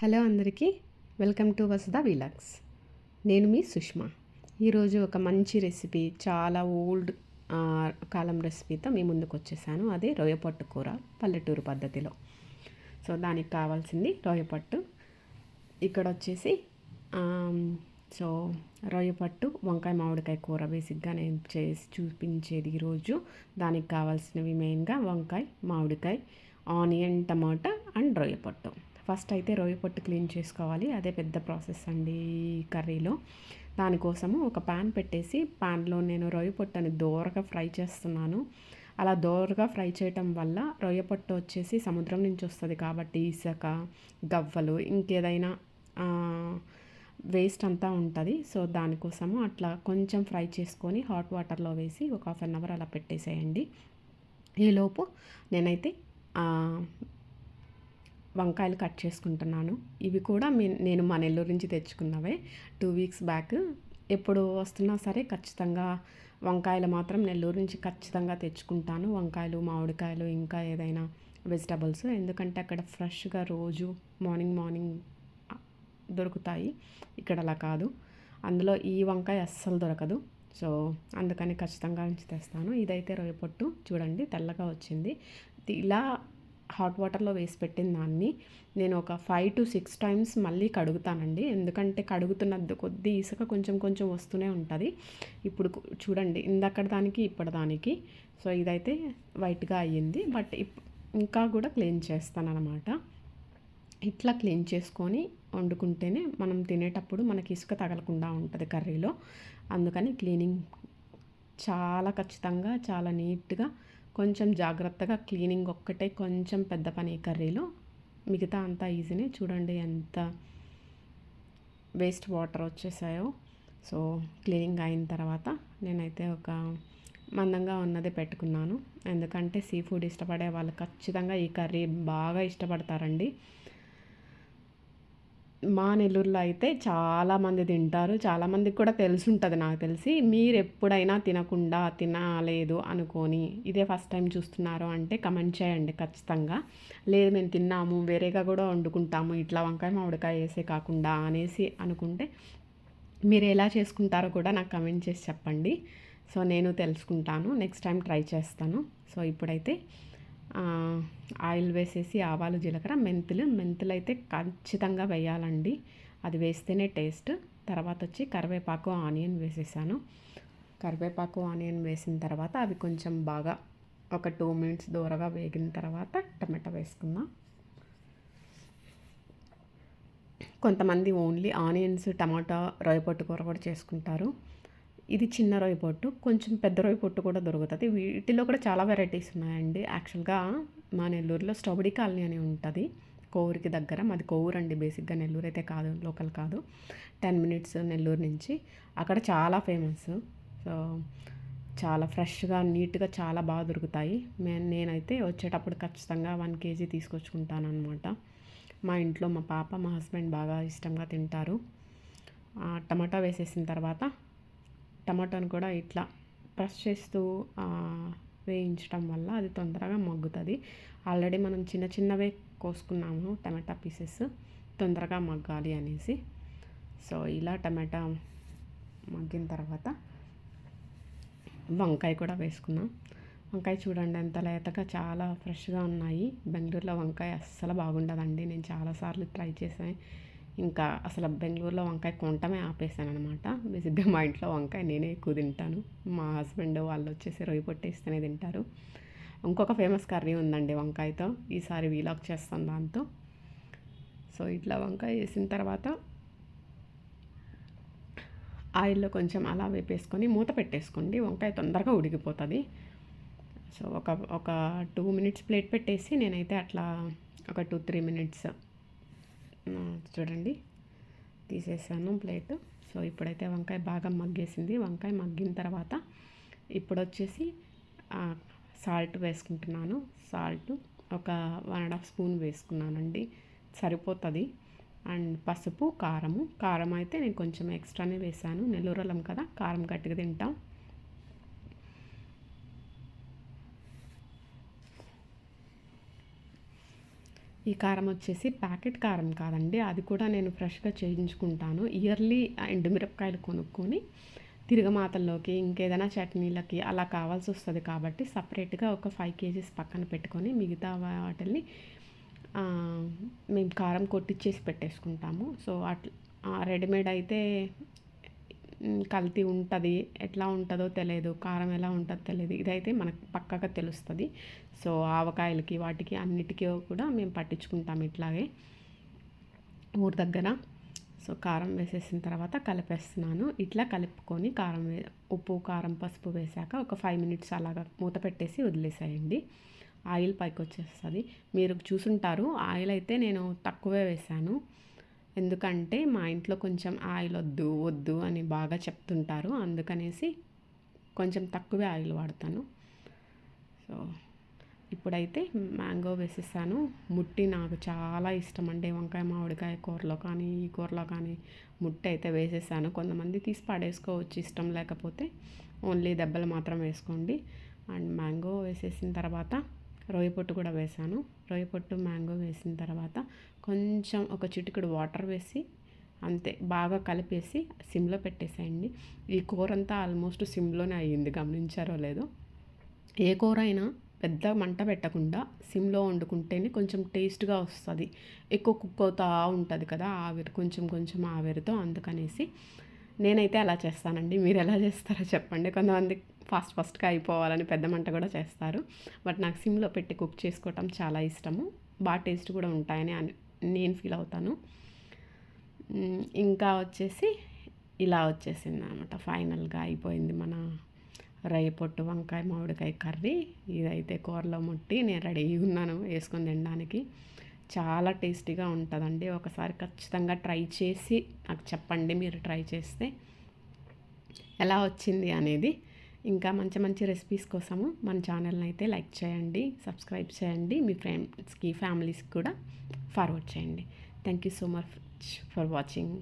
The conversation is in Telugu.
హలో అందరికీ వెల్కమ్ టు వసుధ విలాగ్స్ నేను మీ సుష్మా. ఈరోజు ఒక మంచి రెసిపీ చాలా ఓల్డ్ కాలం రెసిపీతో మీ ముందుకు వచ్చేసాను. అదే రొయ్యపట్టు కూర పల్లెటూరు పద్ధతిలో. సో దానికి కావాల్సింది రొయ్యపట్టు ఇక్కడ వచ్చేసి సో రొయ్యపట్టు వంకాయ మామిడికాయ కూర బేసిక్గా నేను చేసి చూపించేది ఈరోజు. దానికి కావాల్సినవి మెయిన్గా వంకాయ మామిడికాయ ఆనియన్ టమాటా అండ్ రొయ్యపట్టు ఫస్ట్ అయితే రొయ్య పొట్టు క్లీన్ చేసుకోవాలి. అదే పెద్ద ప్రాసెస్ అండి కర్రీలో. దానికోసము ఒక ప్యాన్ పెట్టేసి ప్యాన్లో నేను రొయ్య పొట్టుని దోరగా ఫ్రై చేస్తున్నాను. అలా దోరగా ఫ్రై చేయటం వల్ల రొయ్య పొట్టు వచ్చేసి సముద్రం నుంచి వస్తుంది కాబట్టి ఇసక గవ్వలు ఇంకేదైనా వేస్ట్ అంతా ఉంటుంది. సో దానికోసము అట్లా కొంచెం ఫ్రై చేసుకొని హాట్ వాటర్లో వేసి ఒక హాఫ్ అన్ అవర్ అలా పెట్టేసేయండి. ఈలోపు నేనైతే వంకాయలు కట్ చేసుకుంటున్నాను. ఇవి కూడా నేను మా నెల్లూరు నుంచి తెచ్చుకున్నవే. టూ వీక్స్ బ్యాక్ ఎప్పుడు వస్తున్నా సరే ఖచ్చితంగా వంకాయలు మాత్రం నెల్లూరు నుంచి ఖచ్చితంగా తెచ్చుకుంటాను. వంకాయలు మామిడికాయలు ఇంకా ఏదైనా వెజిటబుల్స్ ఎందుకంటే అక్కడ ఫ్రెష్గా రోజు మార్నింగ్ మార్నింగ్ దొరుకుతాయి. ఇక్కడ అలా కాదు. అందులో ఈ వంకాయ అస్సలు దొరకదు. సో అందుకని ఖచ్చితంగా నుంచి తెస్తాను. ఇదైతే రొయ్యపొట్టు. చూడండి తెల్లగా వచ్చింది. ఇలా హాట్ వాటర్లో వేసి పెట్టిన దాన్ని నేను ఒక ఫైవ్ టు సిక్స్ టైమ్స్ మళ్ళీ కడుగుతానండి. ఎందుకంటే కడుగుతున్న కొద్ది ఇసుక కొంచెం కొంచెం వస్తూనే ఉంటుంది. ఇప్పుడు చూడండి ఇందక్కడ దానికి ఇప్పటి దానికి. సో ఇదైతే వైట్గా అయ్యింది. బట్ ఇంకా కూడా క్లీన్ చేస్తాను అనమాట ఇట్లా క్లీన్ చేసుకొని వండుకుంటేనే మనం తినేటప్పుడు మనకి ఇసుక తగలకుండా ఉంటుంది కర్రీలో. అందుకని క్లీనింగ్ చాలా ఖచ్చితంగా చాలా నీట్గా కొంచెం జాగ్రత్తగా క్లీనింగ్ ఒక్కటే కొంచెం పెద్ద పని కర్రీలో. మిగతా అంతా ఈజీనే. చూడండి ఎంత వేస్ట్ వాటర్ వచ్చేసాయో. సో క్లీనింగ్ అయిన తర్వాత నేనైతే ఒక మందంగా ఉన్నది పెట్టుకున్నాను. ఎందుకంటే సీ ఫుడ్ ఇష్టపడే వాళ్ళు ఖచ్చితంగా ఈ కర్రీ బాగా ఇష్టపడతారండి. మా నెల్లూరులో అయితే చాలామంది తింటారు. చాలామందికి కూడా తెలిసి ఉంటుంది నాకు తెలిసి. మీరు ఎప్పుడైనా తినకుండా తినలేదు అనుకొని ఇదే ఫస్ట్ టైం చూస్తున్నారు అంటే కమెంట్ చేయండి ఖచ్చితంగా. లేదు మేము తిన్నాము వేరేగా కూడా వండుకుంటాము ఇట్లా వంకాయ మామిడికాయ వేసే కాకుండా అనేసి అనుకుంటే మీరు ఎలా చేసుకుంటారో కూడా నాకు కమెంట్ చేసి చెప్పండి. సో నేను తెలుసుకుంటాను. నెక్స్ట్ టైం ట్రై చేస్తాను. సో ఇప్పుడైతే ఆయిల్ వేసేసి ఆవాలు జీలకర్ర మెంతులు. మెంతులు అయితే ఖచ్చితంగా వేయాలండి. అది వేస్తేనే టేస్ట్. తర్వాత వచ్చి కరివేపాకు ఆనియన్ వేసేసాను. కరివేపాకు ఆనియన్ వేసిన తర్వాత అవి కొంచెం బాగా ఒక టూ మినిట్స్ దూరగా వేగిన తర్వాత టమాటా వేసుకుందాం. కొంతమంది ఓన్లీ ఆనియన్స్ టమాటా రొయ్య కూర కూడా చేసుకుంటారు. ఇది చిన్న రొయ్య పొట్టు కొంచెం పెద్ద రొయ్య పొట్టు కూడా దొరుకుతుంది. వీటిలో కూడా చాలా వెరైటీస్ ఉన్నాయండి. యాక్చువల్గా మా నెల్లూరులో స్టౌబడి కాలనీ అని ఉంటుంది. కోవూరికి దగ్గర. మాది కోవూరు అండి. బేసిక్గా నెల్లూరు అయితే కాదు లోకల్ కాదు. టెన్ మినిట్స్ నెల్లూరు నుంచి. అక్కడ చాలా ఫేమస్ సో చాలా ఫ్రెష్గా నీట్గా చాలా బాగా దొరుకుతాయి. నేనైతే వచ్చేటప్పుడు ఖచ్చితంగా వన్ కేజీ తీసుకొచ్చుకుంటాను అనమాట మా ఇంట్లో మా పాప మా హస్బెండ్ బాగా ఇష్టంగా తింటారు. టమాటా వేసేసిన తర్వాత టమాటాను కూడా ఇట్లా ప్రెస్ చేస్తూ వేయించడం వల్ల అది తొందరగా మగ్గుతుంది. ఆల్రెడీ మనం చిన్న చిన్నవే కోసుకున్నాము టమాటా పీసెస్ తొందరగా మగ్గాలి అనేసి. సో ఇలా టమాటా మగ్గిన తర్వాత వంకాయ కూడా వేసుకున్నాం వంకాయ చూడండి ఎంత లేతగా చాలా ఫ్రెష్గా ఉన్నాయి. బెంగళూరులో వంకాయ అస్సలు బాగుండదండి. నేను చాలాసార్లు ట్రై చేసాను ఇంకా అసలు బెంగళూరులో వంకాయ కొనటమే ఆపేసాను అనమాట బేసిక్గా మా ఇంట్లో వంకాయ నేనే ఎక్కువ తింటాను. మా హస్బెండ్ వాళ్ళు వచ్చేసి రొయ్యి పొట్టేస్తేనే తింటారు. ఇంకొక ఫేమస్ కర్రీ ఉందండి వంకాయతో. ఈసారి వీలాగ్ చేస్తాను దాంతో. సో ఇట్లా వంకాయ వేసిన తర్వాత ఆయిల్లో కొంచెం అలా వేపేసుకొని మూత పెట్టేసుకోండి. వంకాయ తొందరగా ఉడికిపోతుంది. సో ఒక ఒక టూ మినిట్స్ ప్లేట్ పెట్టేసి నేనైతే అట్లా ఒక టూ త్రీ మినిట్స్ చూడండి. తీసేసాను ప్లేట్. సో ఇప్పుడైతే వంకాయ బాగా మగ్గేసింది. వంకాయ మగ్గిన తర్వాత ఇప్పుడు వచ్చేసి సాల్ట్ వేసుకుంటున్నాను. సాల్ట్ ఒక వన్ అండ్ హాఫ్ స్పూన్ వేసుకున్నానండి. సరిపోతుంది. అండ్ పసుపు కారము. కారం అయితే నేను కొంచెం ఎక్స్ట్రానే వేసాను నెల్లూరలం కదా కారం గట్టిగా తింటాం. ఈ కారం వచ్చేసి ప్యాకెట్ కారం కాదండి. అది కూడా నేను ఫ్రెష్గా చేయించుకుంటాను. ఇయర్లీ ఎండుమిరపకాయలు కొనుక్కొని తిరగమాతల్లోకి ఇంకేదైనా చట్నీలకి అలా కావాల్సి వస్తుంది కాబట్టి సపరేట్గా ఒక ఫైవ్ కేజీస్ పక్కన పెట్టుకొని మిగతా వాటిని మేము కారం కొట్టించేసి పెట్టేసుకుంటాము. సో అట్లా రెడీమేడ్ అయితే కల్తీ ఉంటుంది. ఎట్లా ఉంటుందో తెలియదు కారం ఎలా ఉంటుందో తెలియదు ఇదైతే మనకు పక్కగా తెలుస్తుంది. సో ఆవకాయలకి వాటికి అన్నిటికీ కూడా మేము పట్టించుకుంటాం ఇట్లాగే. ఊరి దగ్గర. సో కారం వేసేసిన తర్వాత కలిపేస్తున్నాను. ఇట్లా కలుపుకొని కారం ఉప్పు కారం పసుపు వేసాక ఒక ఫైవ్ మినిట్స్ అలాగా మూత పెట్టేసి వదిలేసేయండి. ఆయిల్ పైకి వచ్చేస్తుంది మీరు చూసుంటారు. ఆయిల్ అయితే నేను తక్కువే వేసాను. ఎందుకంటే మా ఇంట్లో కొంచెం ఆయిల్ వద్దు వద్దు అని బాగా చెప్తుంటారు. అందుకనేసి కొంచెం తక్కువే ఆయిల్ వాడతాను. సో ఇప్పుడైతే మ్యాంగో వేసేసాను. ముట్టి నాకు చాలా ఇష్టం అండి. వంకాయ మామిడికాయ కూరలో కానీ ఈ కూరలో కానీ ముట్టి అయితే వేసేసాను. కొంతమంది తీసి పడేసుకోవచ్చు ఇష్టం లేకపోతే ఓన్లీ దెబ్బలు మాత్రం వేసుకోండి. అండ్ మ్యాంగో వేసేసిన తర్వాత రొయ్య పొట్టు కూడా వేసాను. రొయ్య పొట్టు మ్యాంగో వేసిన తర్వాత కొంచెం ఒక చిటికెడు వాటర్ వేసి అంతే బాగా కలిపేసి సిమ్లో పెట్టేసేయండి. ఈ కూర అంతా ఆల్మోస్ట్ సిమ్లోనే అయ్యింది గమనించారో లేదో. ఏ కూర అయినా పెద్ద మంట పెట్టకుండా సిమ్లో వండుకుంటేనే కొంచెం టేస్ట్గా వస్తుంది. ఎక్కువ కుక్ అవుతూ ఉంటుంది కదా ఆవిరి కొంచెం కొంచెం ఆవిరితో అందుకనేసి నేనైతే అలా చేస్తానండి. మీరు ఎలా చేస్తారో చెప్పండి. కొంతమంది ఫాస్ట్ ఫాస్ట్గా అయిపోవాలని పెద్ద మంట కూడా చేస్తారు. బట్ నాకు సిమ్లో పెట్టి కుక్ చేసుకోవటం చాలా ఇష్టము. బాగా టేస్ట్ కూడా ఉంటాయని నేను ఫీల్ అవుతాను. ఇంకా వచ్చేసి ఇలా వచ్చేసింది అనమాట ఫైనల్గా అయిపోయింది మన రయ్య పొట్టు వంకాయ మామిడికాయ కర్రీ. ఇదైతే కూరలో ముట్టి నేను రెడీ ఉన్నాను వేసుకొని తినడానికి. చాలా టేస్టీగా ఉంటుందండి. ఒకసారి ఖచ్చితంగా ట్రై చేసి నాకు చెప్పండి మీరు ట్రై చేస్తే ఎలా వచ్చింది అనేది. ఇంకా మంచి మంచి రెసిపీస్ కోసము మన ఛానల్ని అయితే లైక్ చేయండి సబ్స్క్రైబ్ చేయండి మీ ఫ్రెండ్స్కి ఫ్యామిలీస్కి కూడా ఫార్వర్డ్ చేయండి. Thank you so much for watching.